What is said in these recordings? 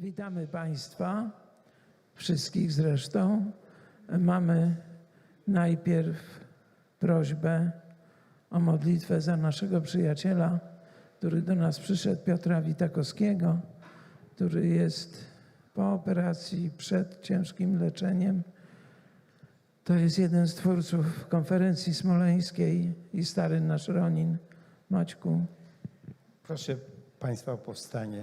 Witamy Państwa, wszystkich zresztą. Mamy najpierw prośbę o modlitwę za naszego przyjaciela, który do nas przyszedł, Piotra Witakowskiego, który jest po operacji przed ciężkim leczeniem. To jest jeden z twórców konferencji smoleńskiej i stary nasz Ronin. Maćku, Proszę Państwa o powstanie.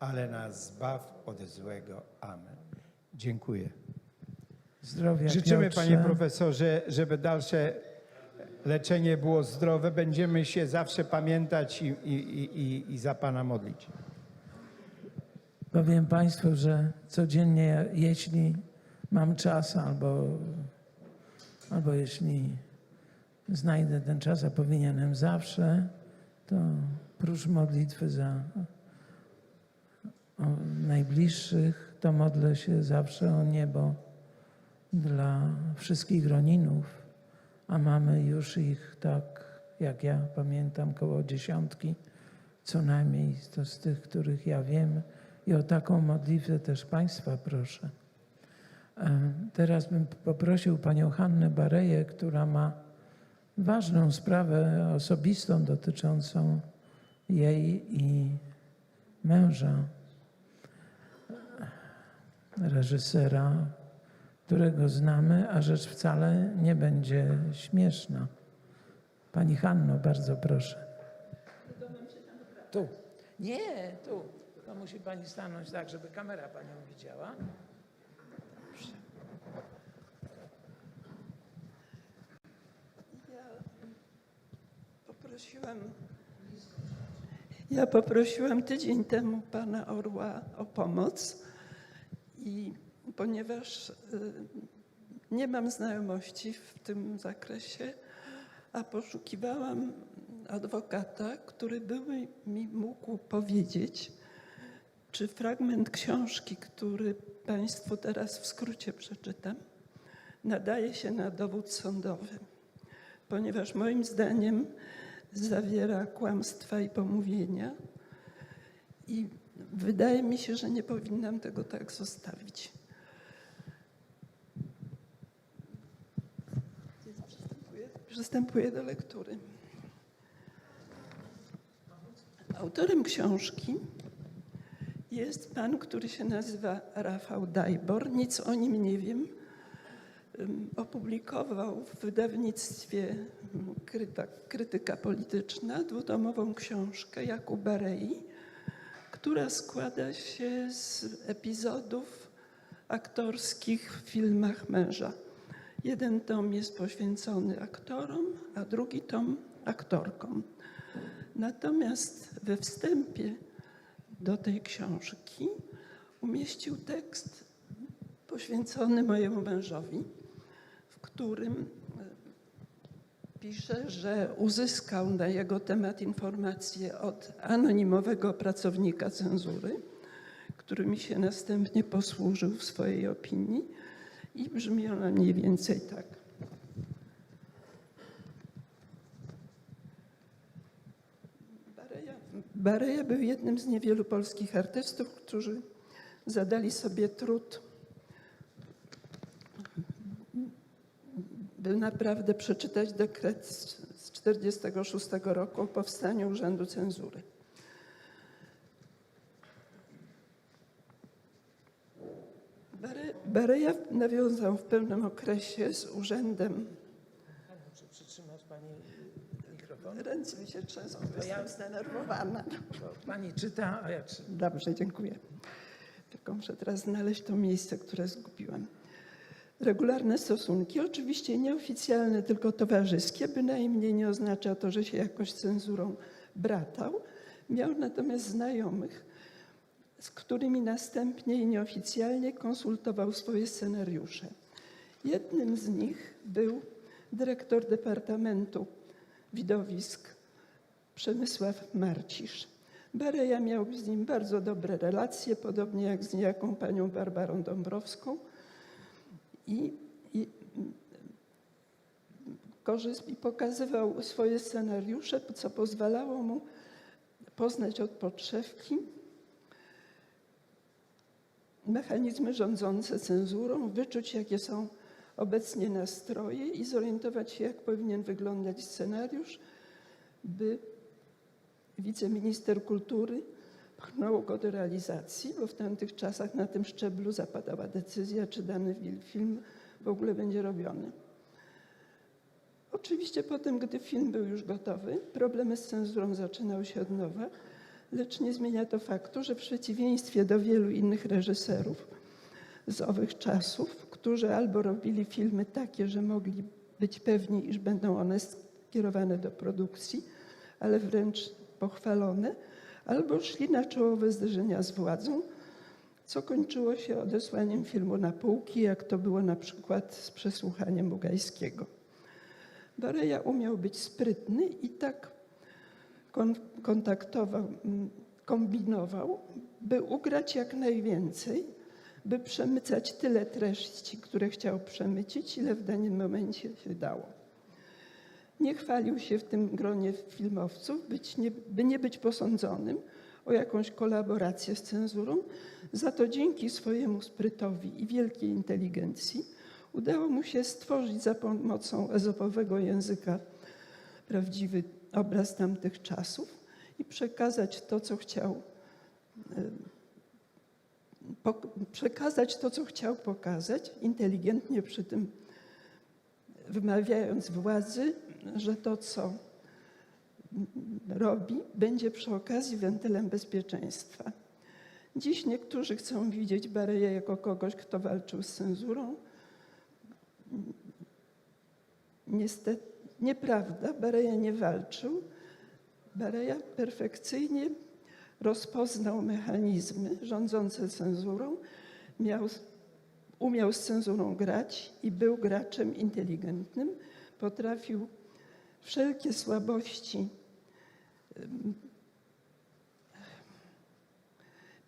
ale nas zbaw od złego. Amen. Dziękuję. zdrowia Życzymy, Piotrze. panie profesorze, żeby dalsze leczenie było zdrowe. Będziemy się zawsze pamiętać i, i, i, i- za pana modlić. Powiem Państwu, że codziennie, jeśli mam czas, albo, albo jeśli znajdę ten czas, a powinienem zawsze, to prócz modlitwy za najbliższych, to modlę się zawsze o niebo dla wszystkich Roninów, a mamy już ich tak, jak ja pamiętam, koło dziesiątki co najmniej to z tych, których ja wiem. I o taką modlitwę też Państwa proszę. E, Teraz bym poprosił Panią Hannę Bareję, która ma ważną sprawę osobistą dotyczącą jej i męża, reżysera, którego znamy, a rzecz wcale nie będzie śmieszna. Pani Hanno, bardzo proszę. Tu. Nie, tu. To musi pani stanąć tak, żeby kamera panią widziała. Ja poprosiłam, ja poprosiłam tydzień temu pana Orła o pomoc i ponieważ y, nie mam znajomości w tym zakresie, a poszukiwałam adwokata, który by mi mógł powiedzieć, czy fragment książki, który Państwu teraz w skrócie przeczytam, nadaje się na dowód sądowy, ponieważ moim zdaniem zawiera kłamstwa i pomówienia i wydaje mi się, że nie powinnam tego tak zostawić. Przystępuję, do lektury. Autorem książki jest pan, który się nazywa Rafał Dajbor. Nic o nim nie wiem. Opublikował w wydawnictwie Krytyka Polityczna dwutomową książkę Jakub Barei, która składa się z epizodów aktorskich w filmach męża. Jeden tom jest poświęcony aktorom, a drugi tom aktorkom. Natomiast we wstępie do tej książki umieścił tekst poświęcony mojemu mężowi, w którym pisze, że uzyskał na jego temat informacje od anonimowego pracownika cenzury, który mi się następnie posłużył w swojej opinii i brzmi ona mniej więcej tak. Bareja, Bareja był jednym z niewielu polskich artystów, którzy zadali sobie trud, by naprawdę przeczytać dekret z 1946 roku o powstaniu Urzędu Cenzury. Bare- Bareja nawiązał w pewnym okresie z urzędem, Czy przytrzymać pani mikrofon? ręce mi się trzęsą, bo ja- jestem zdenerwowana. Pani czyta, a ja czytam. Dobrze, dziękuję. Tylko muszę teraz znaleźć to miejsce, które zgubiłam. Regularne stosunki, oczywiście nieoficjalne, tylko towarzyskie, bynajmniej nie oznacza to, że się jakoś cenzurą bratał. Miał natomiast znajomych, z którymi następnie nieoficjalnie konsultował swoje scenariusze. Jednym z nich był dyrektor Departamentu Widowisk Przemysław Marcisz. Bareja miał z nim bardzo dobre relacje, podobnie jak z niejaką panią Barbarą Dąbrowską. I, i, I pokazywał swoje scenariusze, co pozwalało mu poznać od podszewki mechanizmy rządzące cenzurą, wyczuć, jakie są obecnie nastroje i zorientować się, jak powinien wyglądać scenariusz, by wiceminister kultury pchnął go do realizacji, bo w tamtych czasach na tym szczeblu zapadała decyzja, czy dany film w ogóle będzie robiony. Oczywiście potem, gdy film był już gotowy, problemy z cenzurą zaczynały się od nowa, lecz nie zmienia to faktu, że w przeciwieństwie do wielu innych reżyserów z owych czasów, którzy albo robili filmy takie, że mogli być pewni, iż będą one skierowane do produkcji, ale wręcz pochwalone, albo szli na czołowe zderzenia z władzą, co kończyło się odesłaniem filmu na półki, jak to było na przykład z przesłuchaniem Bugajskiego. Bareja umiał być sprytny i tak kon- kontaktował, mm, kombinował, by ugrać jak najwięcej, by przemycać tyle treści, które chciał przemycić, ile w danym momencie się dało. Nie chwalił się w tym gronie filmowców, być nie, by nie być posądzonym o jakąś kolaborację z cenzurą, za to dzięki swojemu sprytowi i wielkiej inteligencji udało mu się stworzyć za pomocą ezopowego języka prawdziwy obraz tamtych czasów i przekazać to, co chciał, przekazać to, co chciał pokazać, inteligentnie przy tym wymawiając władzy, że to, co robi, będzie przy okazji wentylem bezpieczeństwa. Dziś niektórzy chcą widzieć Bareję jako kogoś, kto walczył z cenzurą. Niestety, nieprawda, Bareja nie walczył. Bareja perfekcyjnie rozpoznał mechanizmy rządzące cenzurą, miał, umiał z cenzurą grać i był graczem inteligentnym. Potrafił wszelkie słabości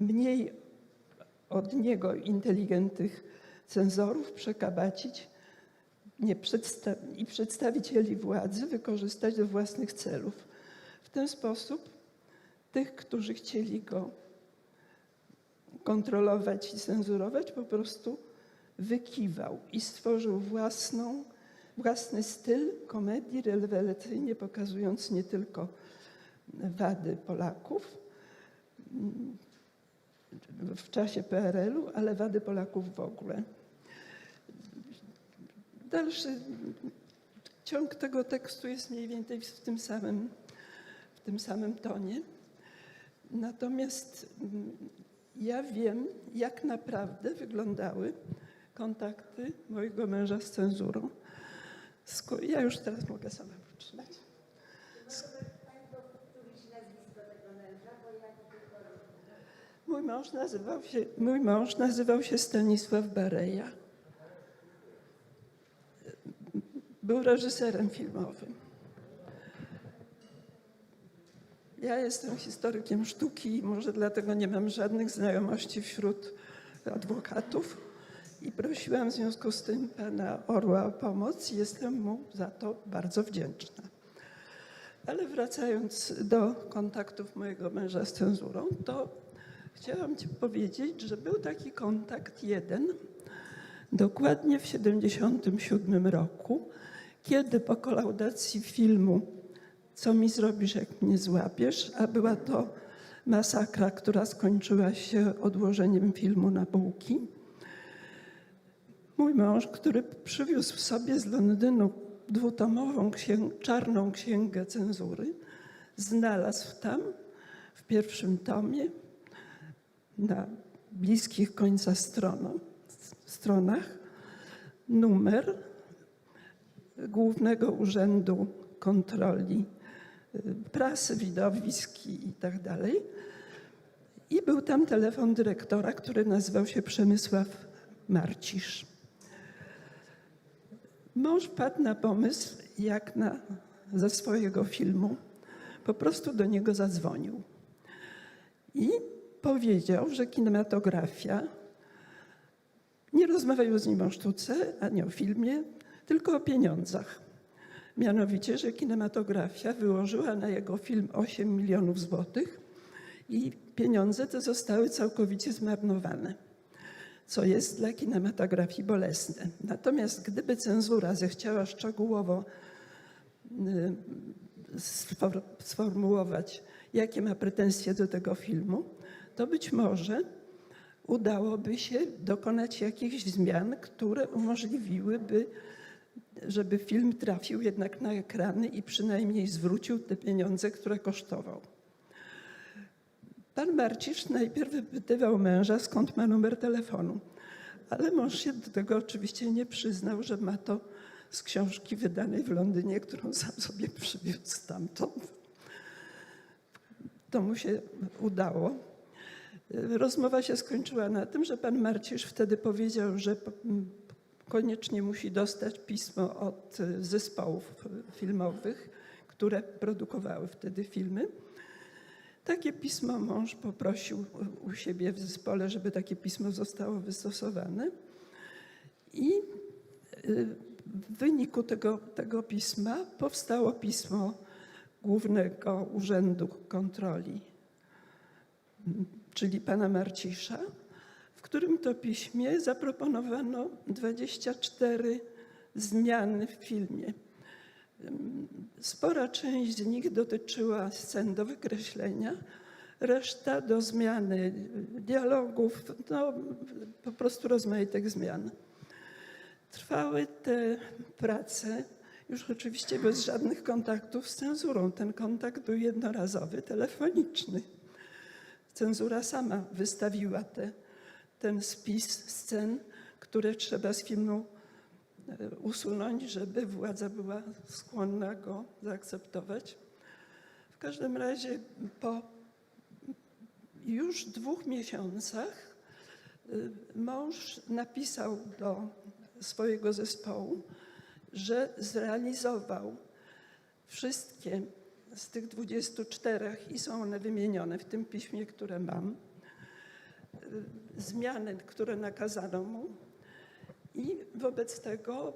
mniej od niego inteligentnych cenzorów przekabacić przedsta- i przedstawicieli władzy wykorzystać do własnych celów. W ten sposób tych, którzy chcieli go kontrolować i cenzurować, po prostu wykiwał i stworzył własną, własny styl komedii rewelacyjnie pokazując nie tylko wady Polaków mm, w czasie PRL-u, ale wady Polaków w ogóle. Dalszy ciąg tego tekstu jest mniej więcej w tym samym, w tym samym tonie. Natomiast mm, ja wiem, jak naprawdę wyglądały kontakty mojego męża z cenzurą. Sko- Ja już teraz mogę sama poczytać. Mój mąż nazywał się, mój mąż nazywał się Stanisław Bareja. Był reżyserem filmowym. Ja jestem historykiem sztuki i może dlatego nie mam żadnych znajomości wśród adwokatów i prosiłam w związku z tym pana Orła o pomoc jestem mu za to bardzo wdzięczna. Ale wracając do kontaktów mojego męża z cenzurą, to chciałam ci powiedzieć, że był taki kontakt jeden dokładnie w 1977 roku, kiedy po kolaudacji filmu Co mi zrobisz, jak mnie złapiesz, a była to masakra, która skończyła się odłożeniem filmu na półki. Mój mąż, który przywiózł sobie z Londynu dwutomową księg- czarną księgę cenzury, znalazł tam w pierwszym tomie na bliskich końca stronach numer Głównego Urzędu Kontroli y, Prasy, Widowisk i tak dalej. I był tam telefon dyrektora, który nazywał się Przemysław Marcisz. Mąż padł na pomysł, jak na, ze swojego filmu, po prostu do niego zadzwonił. I powiedział, że kinematografia nie rozmawiał z nim o sztuce ani o filmie, tylko o pieniądzach. Mianowicie, że kinematografia wyłożyła na jego film 8 milionów złotych i pieniądze te zostały całkowicie zmarnowane, co jest dla kinematografii bolesne. Natomiast gdyby cenzura zechciała szczegółowo y, sfor- sformułować, jakie ma pretensje do tego filmu, to być może udałoby się dokonać jakichś zmian, które umożliwiłyby, żeby film trafił jednak na ekrany i przynajmniej zwrócił te pieniądze, które kosztował. Pan Marcisz najpierw wypytywał męża, skąd ma numer telefonu, ale mąż się do tego oczywiście nie przyznał, że ma to z książki wydanej w Londynie, którą sam sobie przywiózł stamtąd. To mu się udało. Rozmowa się skończyła na tym, że pan Marcisz wtedy powiedział, że koniecznie musi dostać pismo od y, zespołów filmowych, które produkowały wtedy filmy. Takie pismo mąż poprosił u- siebie w zespole, żeby takie pismo zostało wystosowane. I y, w wyniku tego, tego pisma powstało pismo Głównego Urzędu Kontroli, czyli pana Marcisza, w którym to piśmie zaproponowano 24 zmiany w filmie. Spora część z nich dotyczyła scen do wykreślenia, reszta do zmiany dialogów, no po prostu rozmaitych zmian. Trwały te prace już oczywiście bez żadnych kontaktów z cenzurą. Ten kontakt był jednorazowy, telefoniczny. Cenzura sama wystawiła te, ten spis scen, które trzeba z filmu usunąć, żeby władza była skłonna go zaakceptować. W każdym razie po już dwóch miesiącach y, mąż napisał do swojego zespołu, że zrealizował wszystkie z tych 24 i są one wymienione w tym piśmie, które mam, y, zmiany, które nakazano mu i wobec tego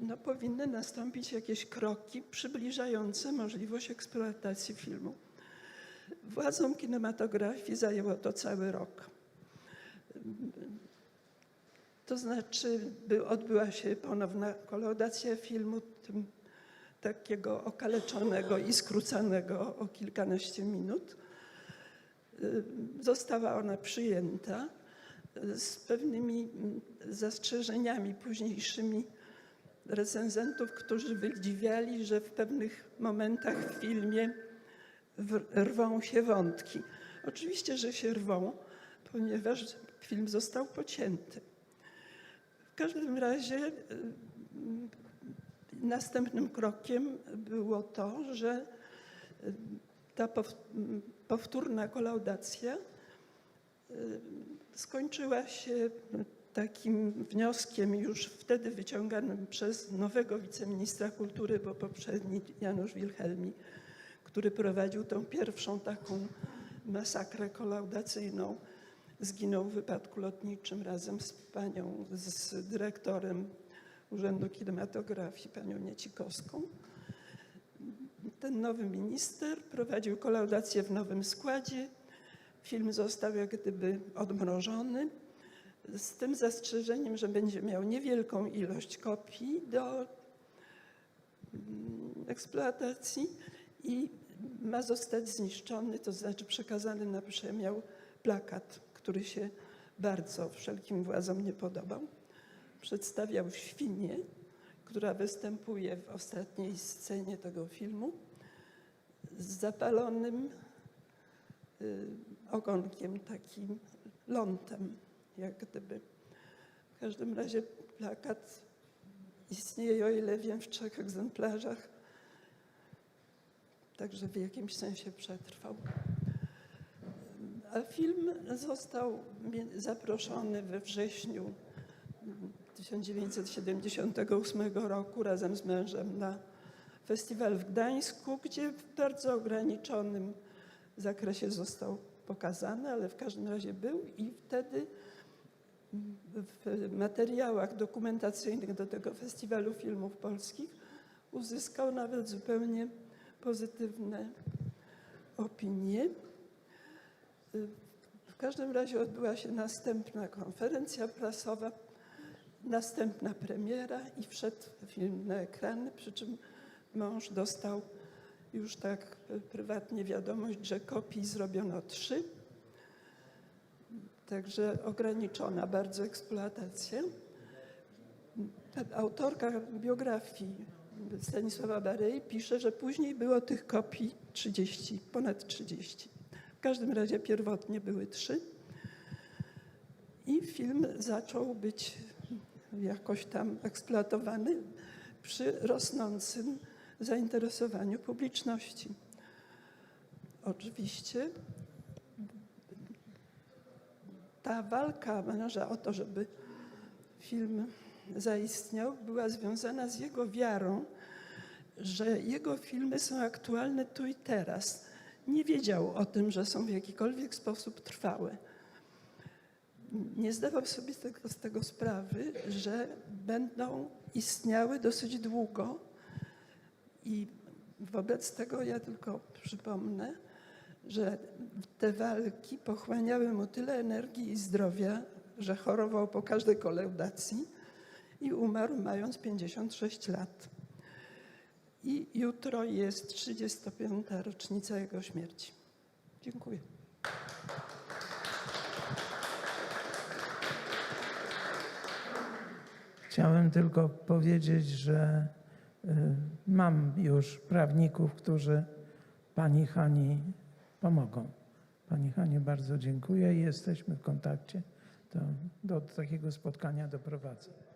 no, powinny nastąpić jakieś kroki przybliżające możliwość eksploatacji filmu. Władzom kinematografii zajęło to cały rok. To znaczy, by odbyła się ponowna kolaudacja filmu, tym takiego okaleczonego i skróconego o kilkanaście minut. Została ona przyjęta z pewnymi mm, zastrzeżeniami późniejszymi recenzentów, którzy wydziwiali, że w pewnych momentach w filmie rwą się wątki. Oczywiście, że się rwą, ponieważ film został pocięty. W każdym razie y, mm, następnym krokiem było to, że y, ta pow- m, powtórna kolaudacja y, skończyła się takim wnioskiem już wtedy wyciąganym przez nowego wiceministra kultury, bo poprzedni Janusz Wilhelmi, który prowadził tą pierwszą taką masakrę kolaudacyjną, zginął w wypadku lotniczym razem z panią, z dyrektorem Urzędu Kinematografii, panią Niecikowską. Ten nowy minister prowadził kolaudację w nowym składzie. Film został jak gdyby odmrożony, z tym zastrzeżeniem, że będzie miał niewielką ilość kopii do mm, eksploatacji i ma zostać zniszczony, to znaczy przekazany na przemiał plakat, który się bardzo wszelkim władzom nie podobał. Przedstawiał świnię, która występuje w ostatniej scenie tego filmu z zapalonym ogonkiem, takim lądem, jak gdyby. W każdym razie plakat istnieje, o ile wiem, w trzech egzemplarzach, także w jakimś sensie przetrwał. A film został zaproszony we wrześniu 1978 roku razem z mężem na festiwal w Gdańsku, gdzie w bardzo ograniczonym zakresie został pokazany, ale w każdym razie był i wtedy w materiałach dokumentacyjnych do tego festiwalu filmów polskich uzyskał nawet zupełnie pozytywne opinie. W każdym razie odbyła się następna konferencja prasowa, następna premiera i wszedł film na ekrany, przy czym mąż dostał już tak prywatnie wiadomość, że kopii zrobiono trzy. Także ograniczona bardzo eksploatacja. Ta Autorka biografii Stanisława Barei pisze, że później było tych kopii 30, ponad 30. W każdym razie pierwotnie były trzy. I film zaczął być jakoś tam eksploatowany przy rosnącym zainteresowaniu publiczności. Oczywiście ta walka męża o to, żeby film zaistniał, była związana z jego wiarą, że jego filmy są aktualne tu i teraz. Nie wiedział o tym, że są w jakikolwiek sposób trwałe. Nie zdawał sobie z tego, z tego sprawy, że będą istniały dosyć długo. I wobec tego ja tylko przypomnę, że te walki pochłaniały mu tyle energii i zdrowia, że chorował po każdej kolaudacji i umarł mając 56 lat. I jutro jest 35. rocznica jego śmierci. Dziękuję. Chciałem tylko powiedzieć, że mam już prawników, którzy pani Hani pomogą. Pani Hani bardzo dziękuję i jesteśmy w kontakcie. To do takiego spotkania doprowadzę.